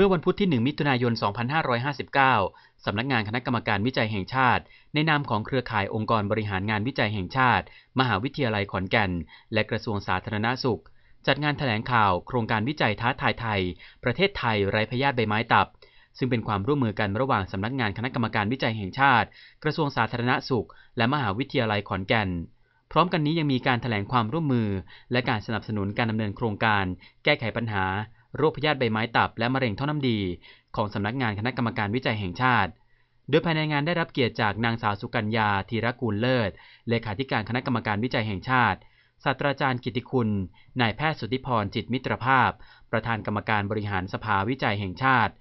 มื่อวันพุธที่ 1 มิถุนายน 2559 สำนักงานคณะกรรมการวิจัยแห่งชาติ ในนามของเครือข่ายองค์กรบริหารงานวิจัยแห่งชาติ มหาวิทยาลัยขอนแก่น และกระทรวงสาธารณาสุข จัดงานแถลงข่าวโครงการวิจัยท้าทายไทย ประเทศไทยไร้พยาธิใบไม้ตับ ซึ่งเป็นความร่วมมือกันระหว่างสำนักงานคณะกรรมการวิจัยแห่งชาติ กระทรวงสาธารณสุข และมหาวิทยาลัยขอนแก่นพร้อมกันนี้ยังมีการแถลงความร่วมมือ และการสนับสนุนการดำเนินโครงการ แก้ไขปัญหา โรคพยาธิใบไม้ตับและมะเร็งท่อน้ำดี ของสำนักงานคณะกรรมการวิจัยแห่งชาติ โดยภายในงานได้รับเกียรติจากนางสาวสุกัญญาธีรกูลเลิศ เลขาธิการคณะกรรมการวิจัยแห่งชาติศาสตราจารย์กิติคุณ นายแพทย์สุทธิพรจิตมิตรภาพ ประธานกรรมการบริหารสภาวิจัยแห่งชาติ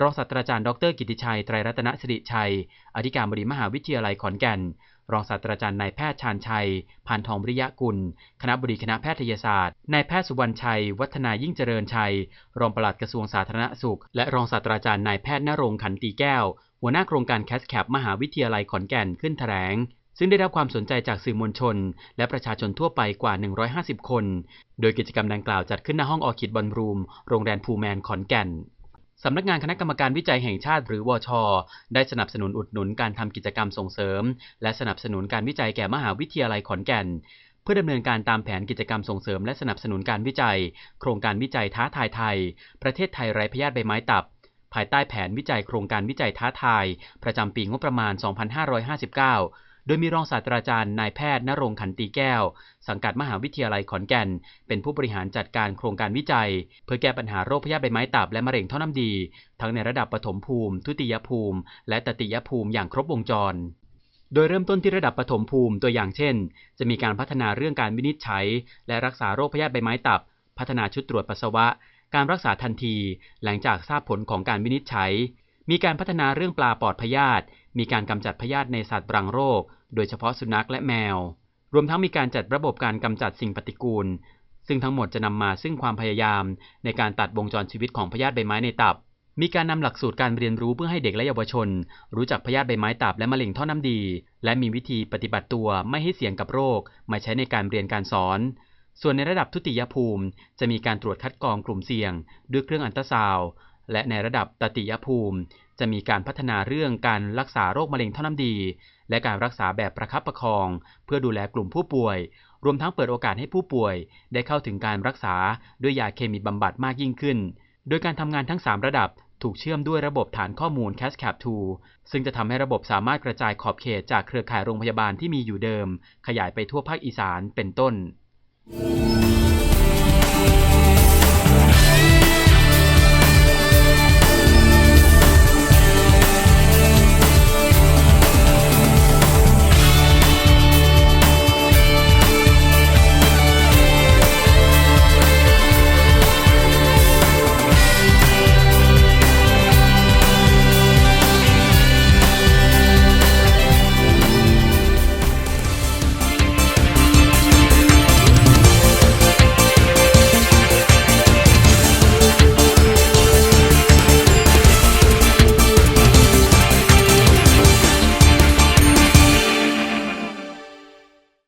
รองศาสตราจารย์ดรกิติชัย ไตรรัตนสิริชัย อธิการบดีมหาวิทยาลัยขอนแก่น รองศาสตราจารย์นายแพทย์ชาญชัยพานทองวิริยะกุล คณะบดีคณะแพทยศาสตร์นายแพทย์สุวรรณชัย วัฒนายิ่งเจริญชัย รองปลัดกระทรวงสาธารณสุข และรองศาสตราจารย์นายแพทย์นรงค์ขันตีแก้ว หัวหน้าโครงการแคสแคปมหาวิทยาลัยขอนแก่นขึ้นแถลงซึ่งได้รับความสนใจจากสื่อมวลชน และประชาชนทั่วไปกว่า 150 คน โดยกิจกรรมดังกล่าวจัดขึ้นณห้องออคิดบอลรูม โรงแรมพูแมนขอนแก่น สำนักงานคณะกรรมการวิจัยแห่งชาติหรือวช ได้สนับสนุนอุดหนุนการทำกิจกรรมส่งเสริม และสนับสนุนการวิจัยแก่มหาวิทยาลัยขอนแก่น เพื่อดำเนินการตามแผนกิจกรรมส่งเสริม และสนับสนุนการวิจัย โครงการวิจัยท้าทายไทย ประเทศไทยไร้พยาธิใบไม้ตับ ภายใต้แผนวิจัยโครงการวิจัยท้าทาย ประจำปีงบประมาณ 2559 โดยมีรองศาสตราจารย์นายแพทย์นรงค์ขันตีแก้ว สังกัดมหาวิทยาลัยขอนแก่น เป็นผู้บริหารจัดการโครงการวิจัย เพื่อแก้ปัญหาโรคพยาธิใบไม้ตับและมะเร็งท่อน้ำดี ทั้งในระดับปฐมภูมิ ทุติยภูมิ และตติยภูมิอย่างครบวงจรโดยเริ่มต้นที่ระดับปฐมภูมิตัวอย่างเช่น จะมีการพัฒนาเรื่องการวินิจฉัย และรักษาโรคพยาธิใบไม้ตับ พัฒนาชุดตรวจปัสสาวะ การรักษาทันที หลังจากทราบผลของการวินิจฉัย มีการพัฒนาเรื่องปลาปลอดพยาธิมีการกำจัดพยาธิในสัตว์รังโรค โดยเฉพาะสุนัขและแมว รวมทั้งมีการจัดระบบการกำจัดสิ่งปฏิกูล ซึ่งทั้งหมดจะนำมาซึ่งความพยายามในการตัดวงจรชีวิตของพยาธิใบไม้ในตับ มีการนำหลักสูตรการเรียนรู้เพื่อให้เด็กและเยาวชน รู้จักพยาธิใบไม้ตับและมะเร็งท่อน้ำดี และมีวิธีปฏิบัติตัวไม่ให้เสี่ยงกับโรค มาใช้ในการเรียนการสอนส่วนในระดับทุติยภูมิ จะมีการตรวจคัดกรองกลุ่มเสี่ยง ด้วยเครื่องอัลตราซาว และในระดับตติยภูมิ จะมีการพัฒนาเรื่องการรักษาโรคมะเร็งท่อน้ำดี และการรักษาแบบประคับประคอง เพื่อดูแลกลุ่มผู้ป่วย รวมทั้งเปิดโอกาสให้ผู้ป่วย ได้เข้าถึงการรักษาด้วยยาเคมีบำบัดมากยิ่งขึ้น โดยการทำงานทั้ง 3 ระดับถูกเชื่อมด้วยระบบฐานข้อมูล CASCAP2 ซึ่งจะทำให้ระบบสามารถกระจายขอบเขตจากเครือข่ายโรงพยาบาลที่มีอยู่เดิม ขยายไปทั่วภาคอีสานเป็นต้น